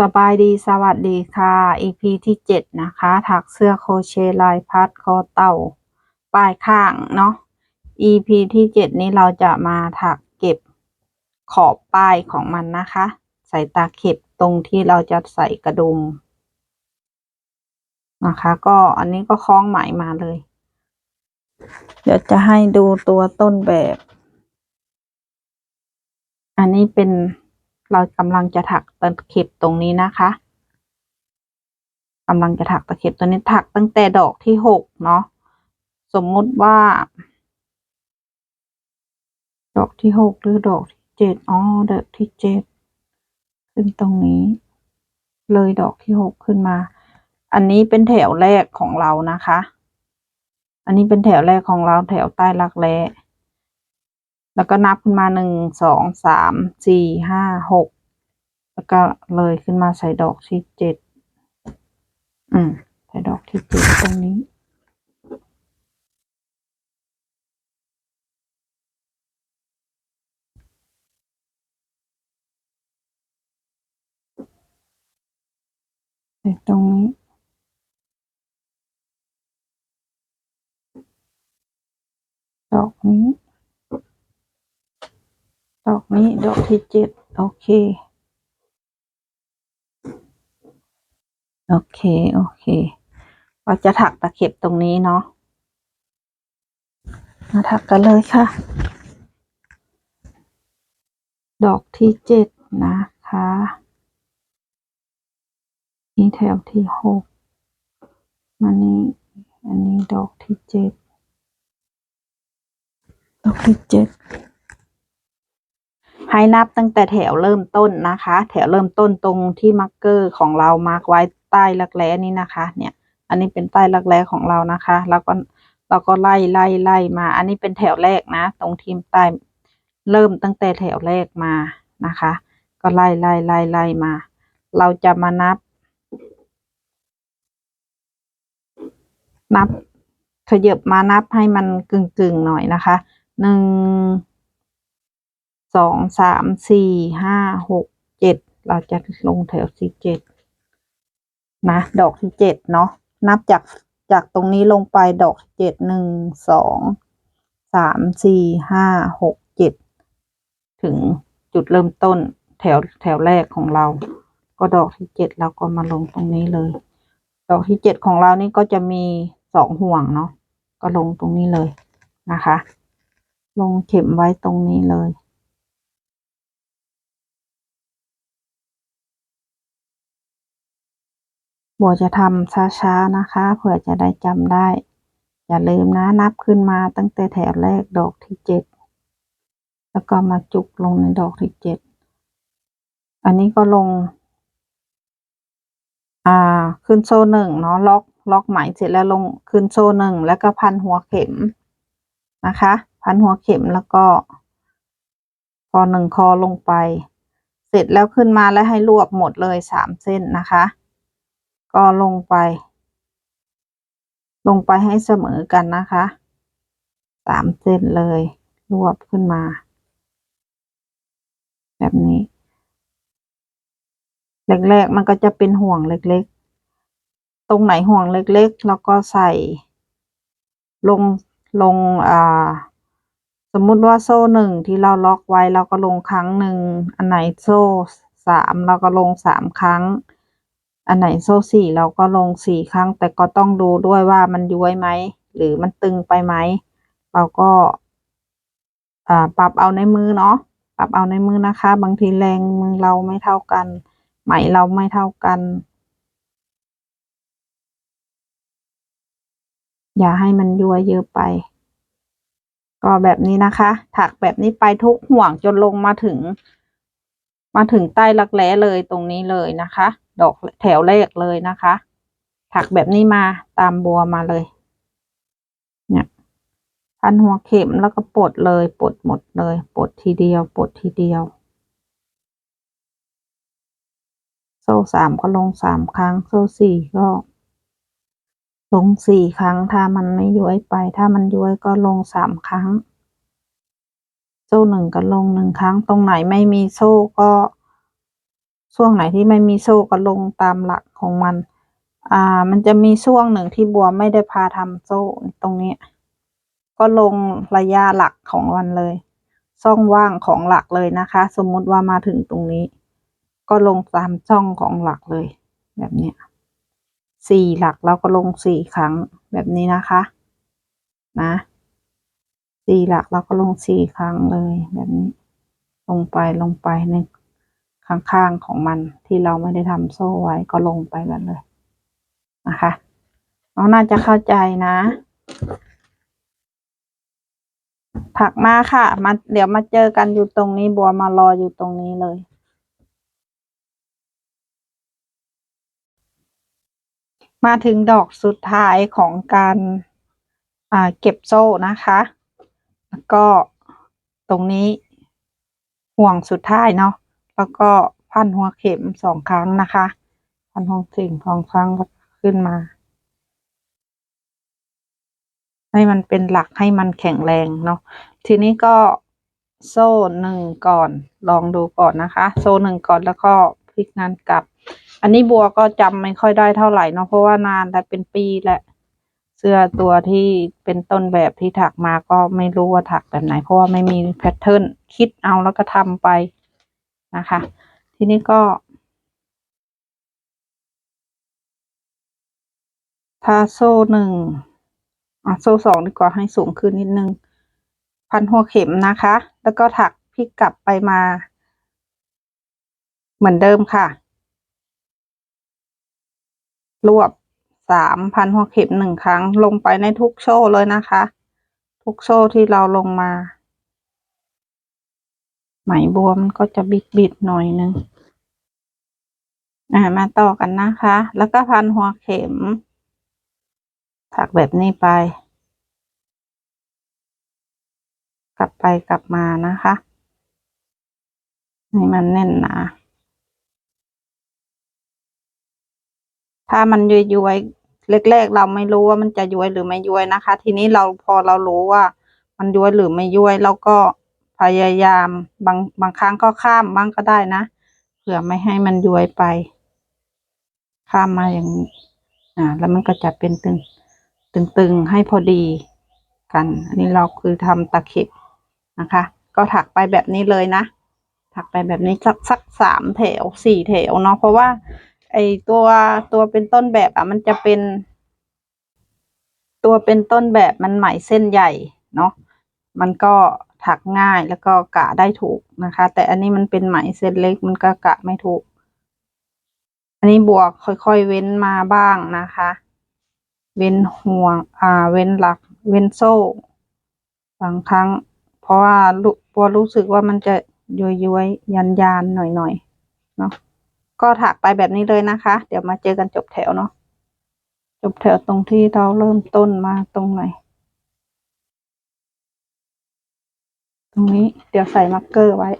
สบายดีสวัสดีค่ะ EP ที่เจ็ดนะคะ ถักเสื้อโคเชต์ลายพัดคอเต่าปลายข้างเนาะ EP ที่เจ็ดนี้เราจะมาถักเก็บขอบป้ายของมันนะคะ ใส่ตาเข็บตรงที่เราจะใส่กระดุมนะคะ ก็อันนี้ก็คล้องไหมมาเลย เดี๋ยวจะให้ดูตัวต้นแบบ อันนี้เป็น เรากำลังจะถักตะเข็บตรงนี้นะคะกำลังจะถักตะเข็บตัวนี้ถักตั้งแต่ดอกที่หกเนาะสมมุติว่า ดอกที่หกหรือดอกที่เจ็ดอ๋อดอกที่เจ็ดขึ้นตรงนี้ เลยดอกที่หกขึ้นมา อันนี้เป็นแถวแรกของเรานะคะ อันนี้เป็นแถวแรกของเราแถวใต้รักแร้ แล้วก็นับขึ้นมาหนึ่งสองสามสี่ห้าหกแล้วก็เลยขึ้นมาใส่ดอกที่เจ็ดอืมใส่ดอกที่เจ็ดตรงนี้ใส่ตรงนี้ ดอกนี้ ดอกนี้ดอกที่เจ็ดโอเค โอเค โอเคเราจะถักตะเข็บตรงนี้เนาะมาถักกันเลยค่ะ ดอกที่เจ็ดนะคะ นี่แถวที่หกมานี่อันนี้ดอกที่เจ็ดดอกที่เจ็ด ให้นับตั้งแต่แถวเริ่มต้นนะคะ แถวเริ่มต้นตรงที่มาร์กเกอร์ของเรามาร์กไว้ใต้รักแร้นี้นะคะ เนี่ย อันนี้เป็นใต้รักแร้ของเรานะคะ แล้วก็เราก็ไล่ไล่ไล่มา อันนี้เป็นแถวแรกนะ ตรงทีมใต้เริ่มตั้งแต่แถวแรกมานะคะ ก็ไล่ไล่ไล่ไล่มา เราจะมานับ นับขยับมานับให้มันกึ่งกึ่งๆหน่อยนะคะหนึ่ง สองสามสี่ห้าหกเจ็ดเราจะลงแถวที่เจ็ดนะดอกที่เจ็ดเนาะนับจากจากตรงนี้ลงไปดอกที่เจ็ดหนึ่งสองสามสี่ห้าหกเจ็ดถึงจุดเริ่มต้นแถวแถวแรกของเรา ก็ดอกที่เจ็ดเราก็มาลงตรงนี้เลย ดอกที่เจ็ดของเรานี่ก็จะมีสองห่วงเนาะก็ลงตรงนี้เลยนะคะ ลงเข็มไว้ตรงนี้เลย บัวจะทำช้าๆนะคะ เผื่อจะได้จำได้ อย่าลืมนะนับขึ้นมาตั้งแต่แถวแรกดอกที่เจ็ดแล้วก็มาจุกลงในดอกที่เจ็ดอันนี้ก็ลง อ่า ขึ้นโซ่หนึ่งเนาะล็อกล็อกไหมเสร็จแล้วลงขึ้นโซ่หนึ่งแล้วก็พันหัวเข็มนะคะ พันหัวเข็มแล้วก็คอหนึ่งคอลงไป เสร็จแล้วขึ้นมาแล้วให้รวบหมดเลยสามเส้นนะคะ ก็ลงไป ลงไปให้เสมอกันนะคะสามเส้นเลย รวบขึ้นมา แบบนี้แรกๆมันก็จะเป็นห่วงเล็กๆ ตรงไหนห่วงเล็กๆ แล้วก็ใส่ ลงลงอ่าสมมุติว่าโซ่หนึ่งที่เราล็อกไว้เราก็ลงครั้งหนึ่ง อันไหนโซ่สามเราก็ลงสามครั้ง อันไหนโซ่สี่เราก็ลงสี่ครั้ง แต่ก็ต้องดูด้วยว่ามันย้วยไหม หรือมันตึงไปไหม เราก็ปรับเอาในมือเนาะปรับเอาในมือนะคะ บางทีแรงมือเราไม่เท่ากัน ไหมเราไม่เท่ากัน อย่าให้มันยัวเยอะไป ก็แบบนี้นะคะ ถักแบบนี้ไปทุกห่วงจนลงมาถึง มาถึงใต้รักแร้เลยตรงนี้เลยนะคะ ดอกแถวแรกเลยนะคะ ถักแบบนี้มาตามบัวมาเลย เนี่ยพันหัวเข็มแล้วก็ปลดเลยปลดหมดเลยปลดทีเดียวปลดทีเดียว โซ่สามก็ลงสามครั้ง โซ่สี่ก็ลงสี่ครั้ง ถ้ามันไม่ย้วยไป ถ้ามันย้วยก็ลงสามครั้ง โซ่หนึ่งก็ลงหนึ่งครั้ง ตรงไหนไม่มีโซ่ก็ ช่วงไหนที่ไม่มีโซ่ก็ลงตามหลักของมัน อ่า มันจะมีช่วงหนึ่งที่บัวไม่ได้พาทำโซ่ตรงนี้ ก็ลงระยะหลักของมันเลย ช่องว่างของหลักเลยนะคะ สมมุติว่ามาถึงตรงนี้ ก็ลงตามช่องของหลักเลย แบบเนี้ยสี่หลักแล้วก็ลงสี่ครั้งแบบนี้นะคะ นะสี่หลักแล้วก็ลงสี่ครั้งเลยแบบนี้ ลงไปลงไปใน ข้างๆของมันที่เราไม่ได้ทำโซ่ไว้ก็ลงไปแบบเลยนะคะน้องน่าจะเข้าใจนะ ถักมาค่ะมาเดี๋ยวมาเจอกันอยู่ตรงนี้บัวมารออยู่ตรงนี้เลยมาถึงดอกสุดท้ายของการอ่าเก็บโซ่นะคะ แล้วก็ตรงนี้ห่วงสุดท้ายเนาะ แล้วก็พันหัวเข็มสองครั้งนะคะ พันหัวเข็มสองครั้งขึ้นมา ให้มันเป็นหลักให้มันแข็งแรงเนาะทีนี้ก็โซ่หนึ่งก่อน ลองดูก่อนนะคะ โซ่หนึ่งก่อนแล้วก็พลิกงานกลับ อันนี้บัวก็จำไม่ค่อยได้เท่าไหร่เนาะเพราะว่านานแต่เป็นปีแหละเสื้อตัวที่เป็นต้นแบบที่ถักมาก็ไม่รู้ว่าถักแบบไหน เพราะว่าไม่มีแพทเทิร์นคิดเอาแล้วก็ทำไป นะคะ ทีนี้ก็ ถ้าโซ่หนึ่งอะโซ่สองดีกว่าให้สูงขึ้นนิดนึง พันหัวเข็มนะคะ แล้วก็ถักพลิกกลับไปมา เหมือนเดิมค่ะ รวบสามพันหัวเข็มหนึ่งครั้งลงไปในทุกโซ่เลยนะคะ ทุกโซ่ที่เราลงมา ไหมบัวมันก็จะบิดบิดๆหน่อยนึงอ่ามาต่อกันนะคะ แล้วก็พันหัวเข็ม ถักแบบนี้ไป กลับไปกลับมานะคะให้มันแน่นหนาถ้ามันย้วยย้วยแรกๆเราไม่รู้ว่ามันจะย้วยหรือไม่ย้วยนะคะ ทีนี้เราพอเรารู้ว่า มันย้วยหรือไม่ย้วยเราก็ พยายามบางบางครั้งก็ข้ามบ้างก็ได้นะเผื่อไม่ให้มันย้วยไป ข้ามมาอย่างนี้อ่าแล้วมันก็จะเป็นตึงตึงๆให้พอดีกัน อันนี้เราคือทำตะเข็บนะคะ ก็ถักไปแบบนี้เลยนะ ถักไปแบบนี้สักสักสามแถวสี่แถวเนาะเพราะว่า ไอตัวตัวเป็นต้นแบบอะมันจะเป็น ตัวเป็นต้นแบบมันไหมเส้นใหญ่เนาะมันก็ ถักง่ายแล้วก็กะได้ถูกนะคะ แต่อันนี้มันเป็นไหมเส้นเล็กมันก็กะไม่ถูก อันนี้บวกค่อยๆเว้นมาบ้างนะคะ เว้นห่วง อ่า เว้นหลัก เว้นโซ่บางครั้ง เพราะว่าลูกบัวรู้สึกว่ามันจะย้อยย้อยยันยานหน่อยหน่อยๆเนาะก็ถักไปแบบนี้เลยนะคะ เดี๋ยวมาเจอกันจบแถวเนาะจบแถวตรงที่เราเริ่มต้นมาตรงไหน ตรงนี้เดี๋ยวใส่มาร์กเกอร์ไว้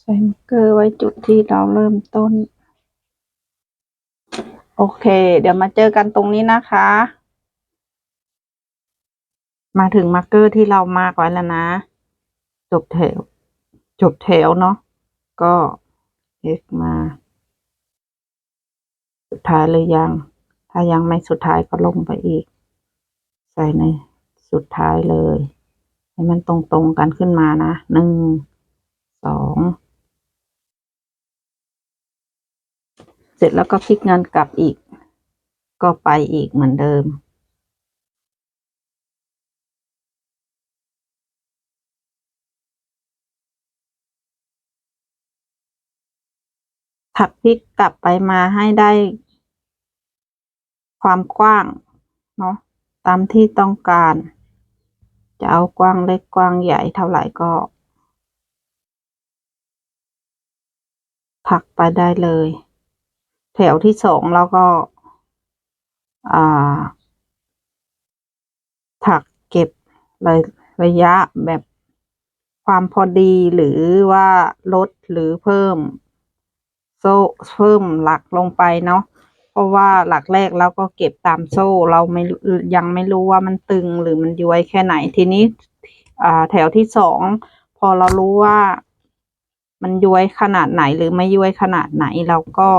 ใส่มาร์กเกอร์ไว้จุดที่เราเริ่มต้น โอเค เดี๋ยวมาเจอกันตรงนี้นะคะ มาถึงมาร์กเกอร์ที่เรามาร์กไว้แล้วนะ จบแถว จบแถวเนาะก็เอ็กมา สุดท้ายเลยยัง ถ้ายังไม่สุดท้ายก็ลงไปอีก ส่ในสุดท้ายเลย ให้มันตรงๆกันขึ้นมานะหนึ่งสองเสร็จแล้วก็พลิกงานกลับอีก ก็ไปอีกเหมือนเดิม ถักพลิกกลับไปมาให้ได้ความกว้าง เนาะ ตามที่ต้องการ จะเอากว้างเล็กกว้างใหญ่เท่าไหร่ก็ถักไปได้เลย แถวที่สองเราก็ถักเก็บระระยะแบบความพอดีหรือว่าลดหรือเพิ่ม โซ่เพิ่มหลักลงไปเนาะ ราะว่าหลักแรกเราก็เก็บตามโซ่เราไม่ยังไม่รู้ว่ามันตึงหรือมันย้วยแค่ไหนทีนี้อ่าแถวที่สองพอเรารู้ว่ามันย้วยขนาดไหนหรือไม่ย้วยขนาดไหนเราก็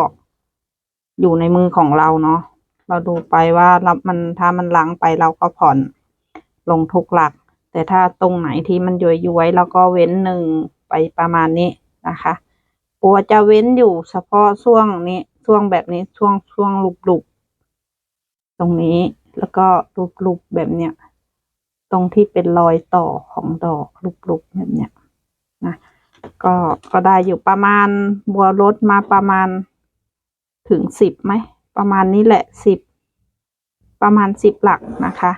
อยู่ในมือของเราเนาะเราดูไปว่าเรามันถ้ามันล้างไปเราก็ผ่อนลงทุกหลัก แต่ถ้าตรงไหนที่มันย้วยย้วยเราก็เว้นหนึ่งไปประมาณนี้นะคะปัวจะเว้นอยู่เฉพาะช่วงนี้ ช่วงแบบนี้ช่วงช่วงลุบๆตรงนี้แล้วก็ลุบๆแบบเนี้ยตรงที่เป็นรอยต่อของดอกลุกๆแบบเนี้ยนะก็ก็ได้อยู่ประมาณบัวรถมาประมาณถึงสิบไหมประมาณนี้แหละสิบประมาณสิบหลักนะคะ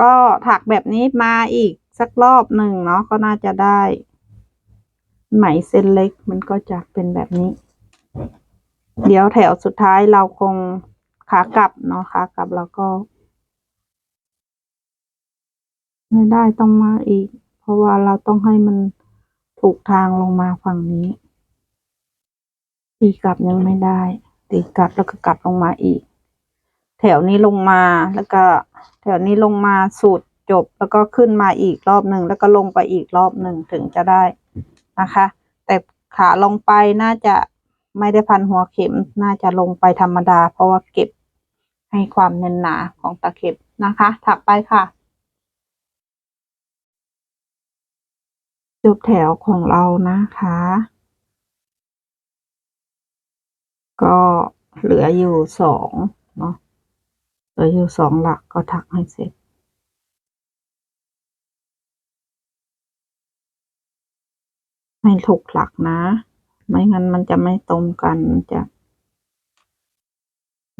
ก็ถักแบบนี้มาอีกสักรอบหนึ่งเนาะก็น่าจะได้ ไหมเส้นเล็กมันก็จะเป็นแบบนี้ เดี๋ยวแถวสุดท้ายเราคงขากลับเนาะขากลับแล้วก็ ไม่ได้ต้องมาอีก เพราะว่าเราต้องให้มันถูกทางลงมาฝั่งนี้ ตีกลับยังไม่ได้ ตีกลับแล้วก็กลับลงมาอีก แถวนี้ลงมาแล้วก็ แถวนี้ลงมาสูตรจบแล้วก็ขึ้นมาอีกรอบหนึ่งแล้วก็ลงไปอีกรอบหนึ่งถึงจะได้นะคะ แต่ขาลงไปน่าจะ ไม่ได้พันหัวเข็มน่าจะลงไปธรรมดา เพราะว่าเก็บให้ความแน่นหนาของตะเข็บนะคะ ถักไปค่ะจบแถวของเรานะคะ ก็เหลืออยู่สองเนาะเหลืออยู่สองหลักก็ถักให้เสร็จให้ถูกหลักนะ ไม่งั้นมันจะไม่ตรงกันจะ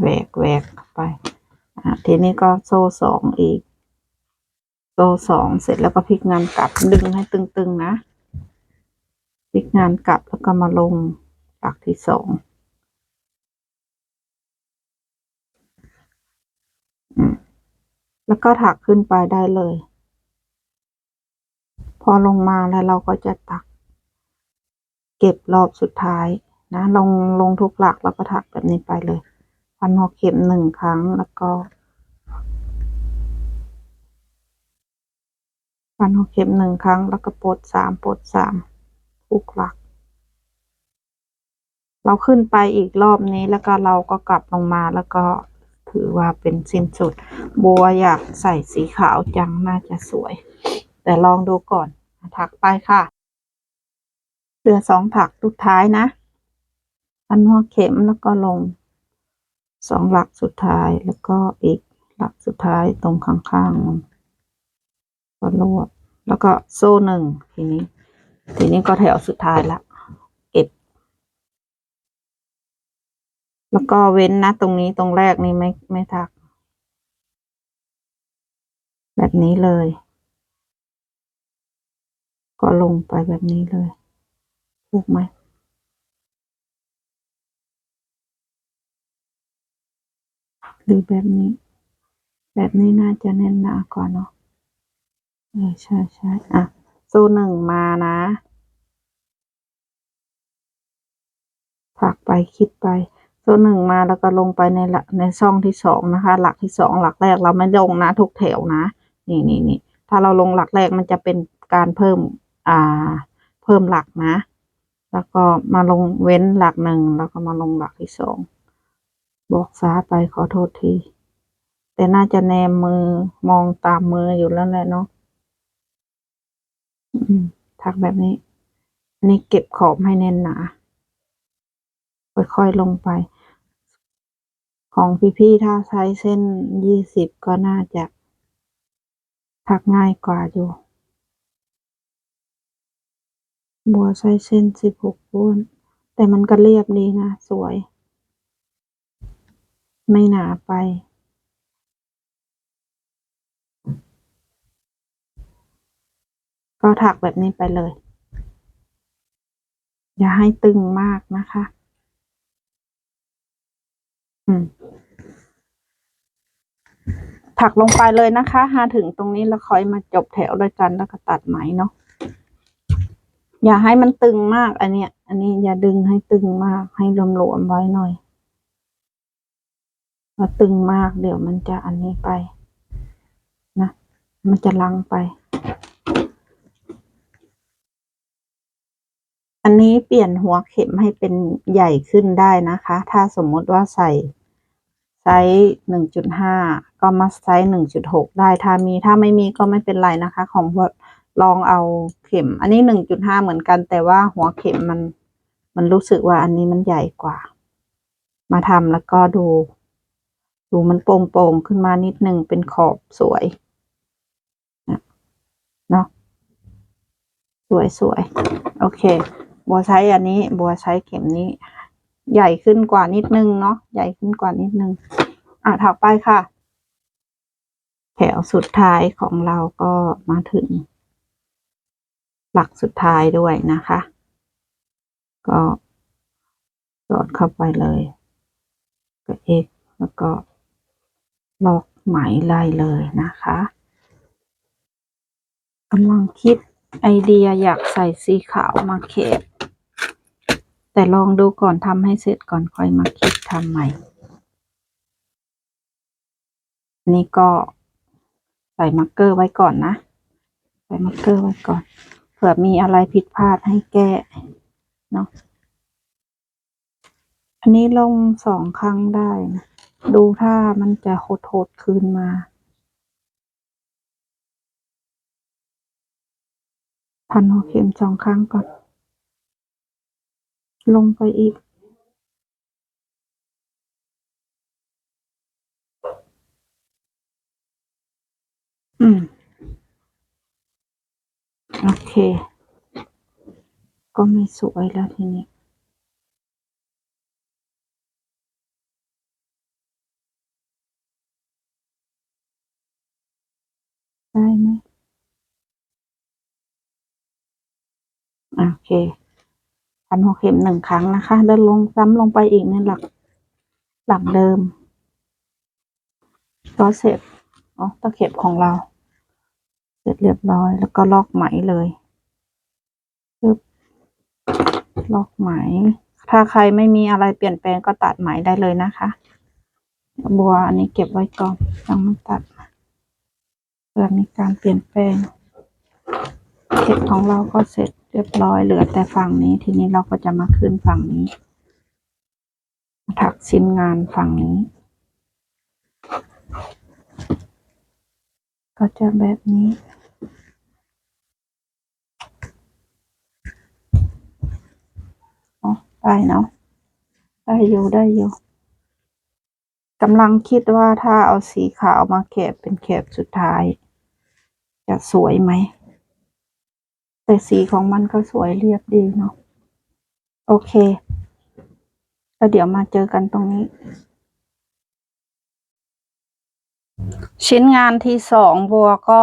แหวกแหวกไปอะทีนี้ก็โซ่สองอีก โซ่สองเสร็จแล้วก็พลิกงานกลับดึงให้ตึงๆนะพลิกงานกลับแล้วก็มาลงหลักที่สองแล้วก็ถักขึ้นไปได้เลย พอลงมาแล้วเราก็จะตัก เก็บรอบสุดท้ายนะลงลงทุกหลักแล้วก็ถักแบบนี้ไปเลยพันหัวเข็มหนึ่งครั้งแล้วก็พันหัวเข็มหนึ่งครั้งแล้วก็ปลดสามปลดสามทุกหลัก เราขึ้นไปอีกรอบนี้แล้วก็เราก็กลับลงมาแล้วก็ถือว่าเป็นสิ้นสุด บัวอยากใส่สีขาวจังน่าจะสวย แต่ลองดูก่อนถักไปค่ะ เหลือสองถักสุดท้ายนะพันหัวเข็มแล้วก็ลงสองหลักสุดท้ายแล้วก็อีกหลักสุดท้ายตรงข้างๆก็รวบแล้วก็โซ่หนึ่งทีนี้ ทีนี้ก็แถวสุดท้ายละเก็บ แล้วก็เว้นนะตรงนี้ตรงแรกนี่ไม่ไม่ถัก แบบนี้เลย ก็ลงไปแบบนี้เลย ถูกไหมหรือแบบนี้ แบบนี้น่าจะแน่นหนากว่าเนาะเออใช่ใช่อะโซ่หนึ่งมานะผักไปคิดไปโซ่หนึ่งมาแล้วก็ลงไปในหลักในช่องที่สองนะคะ หลักที่สองหลักแรกเราไม่ลงนะ ทุกแถวนะ นี่นี่นี่ถ้าเราลงหลักแรกมันจะเป็นการเพิ่มอ่าเพิ่มหลักนะ แล้วก็มาลงเว้นหลักหนึ่งแล้วก็มาลงหลักที่สองบอกซ้าไปขอโทษที แต่น่าจะแนมมือมองตามมืออยู่แล้วแหละเนาะอืมทักแบบนี้อันนี้เก็บขอบให้แน่นหนาค่อยๆลงไป ของพี่ๆถ้าใช้เส้นยี่สิบก็น่าจะทักง่ายกว่าอยู่ บัวใช้เส้นสิบหกป้วนแต่มันก็เรียบดีนะ สวย ไม่หนาไป ก็ถักแบบนี้ไปเลย อย่าให้ตึงมากนะคะ ถักลงไปเลยนะคะหาถึงตรงนี้แล้วค่อยมาจบแถวด้วยกันแล้วก็ตัดไหมเนาะ อย่าให้มันตึงมาก อันเนี้ย อันนี้อย่าดึงให้ตึงมาก ให้หลวมๆไว้หน่อยพอตึงมาก เดี๋ยวมันจะอันนี้ไป นะ มันจะลังไป อันนี้เปลี่ยนหัวเข็มให้เป็นใหญ่ขึ้นได้นะคะ ถ้าสมมติว่าใส่ไซส์หนึ่งจุดห้าก็มาไซส์หนึ่งจุดหกได้ ถ้ามีถ้าไม่มีก็ไม่เป็นไรนะคะ ของ ลองเอาเข็ม อันนี้หนึ่งจุดห้าเหมือนกัน แต่ว่าหัวเข็มมัน มันรู้สึกว่าอันนี้มันใหญ่กว่า มาทำแล้วก็ดู ดูมันโป่งๆขึ้นมานิดนึงเป็นขอบสวยเนาะสวยสวยโอเค บัวใช้อันนี้ บัวใช้เข็มนี้ ใหญ่ขึ้นกว่านิดนึงเนาะใหญ่ขึ้นกว่านิดนึง อะถักไปค่ะ แถวสุดท้ายของเราก็มาถึง หลักสุดท้ายด้วยนะคะ ก็สอดเข้าไปเลยก็เอกแล้วก็ลอกไหมไล่เลยนะคะกำลังคิดไอเดียอยากใส่สีขาวมาเข็บแต่ลองดูก่อนทำให้เสร็จก่อนค่อยมาคิดทำใหม่ นี่ก็ใส่มาร์กเกอร์ไว้ก่อนนะ ใส่มาร์กเกอร์ไว้ก่อน ผื่อมีอะไรผิดพลาดให้แก้เนาะ อันนี้ลงสองครั้งได้นะ ดูถ้ามันจะโหดๆคืนมา พันหัวเข็มสองครั้งก่อน ลงไปอีก อืม โอเค ก็ไม่สวยแล้วทีนี้ได้ไหมโอเคพันหัวเข็มหนึ่งครั้งนะคะ เดินลงซ้ำลงไปอีกในหลัก หลักเดิมก็เสร็จอ๋อตะเข็บของเรา เสร็จเรียบร้อยแล้วก็ลอกไหมเลยปึ๊บลอกไหม ถ้าใครไม่มีอะไรเปลี่ยนแปลงก็ตัดไหมได้เลยนะคะบัวอันนี้เก็บไว้ก่อนยังไม่ตัดเพื่อมีการเปลี่ยนแปลงเข็บของเราก็เสร็จเรียบร้อยเหลือแต่ฝั่งนี้ ทีนี้เราก็จะมาขึ้นฝั่งนี้ ถักชิ้นงานฝั่งนี้ ก็จะแบบนี้อ๋อได้เนาะ ได้อยู่ได้อยู่กำลังคิดว่าถ้าเอาสีขาวมาแคบเป็นแคบสุดท้าย จะสวยไหม แต่สีของมันก็สวยเรียบดีเนาะ โอเค แล้วเดี๋ยวมาเจอกันตรงนี้ ชิ้นงานที่สองบัวก็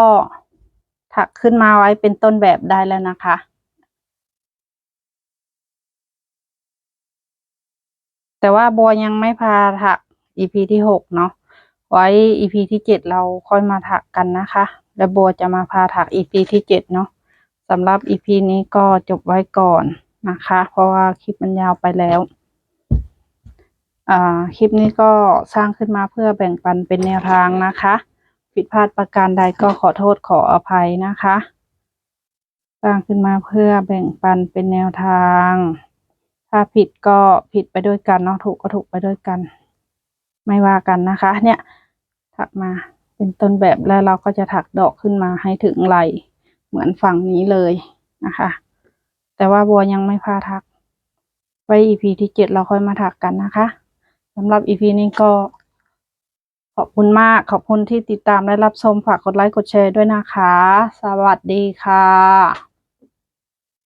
ถักขึ้นมาไว้เป็นต้นแบบได้แล้วนะคะแต่ว่าบัวยังไม่พาถัก EP ที่หกเนาะไว้ EP ที่เจ็ดเราค่อยมาถักกันนะคะ แล้วบัวจะมาพาถัก EP ที่เจ็ดเนาะสำหรับ EP นี้ก็จบไว้ก่อนนะคะ เพราะว่าคลิปมันยาวไปแล้ว คลิปนี้ก็สร้างขึ้นมาเพื่อแบ่งปันเป็นแนวทางนะคะ ผิดพลาดประการใดก็ขอโทษขออภัยนะคะ สร้างขึ้นมาเพื่อแบ่งปันเป็นแนวทาง ถ้าผิดก็ผิดไปด้วยกันเนาะถูกก็ถูกไปด้วยกัน ไม่ว่ากันนะคะ เนี่ยถักมาเป็นต้นแบบแล้วเราก็จะถักดอกขึ้นมาให้ถึงไหลเหมือนฝั่งนี้เลยนะคะ แต่ว่าบัวยังไม่พาถัก ไว้ EP ที่เจ็ดเราค่อยมาถักกันนะคะ สำหรับอีพีนี้ก็ขอบคุณมากขอบคุณที่ติดตามและรับชมฝากกดไลค์กดแชร์ด้วยนะคะ สวัสดีค่ะ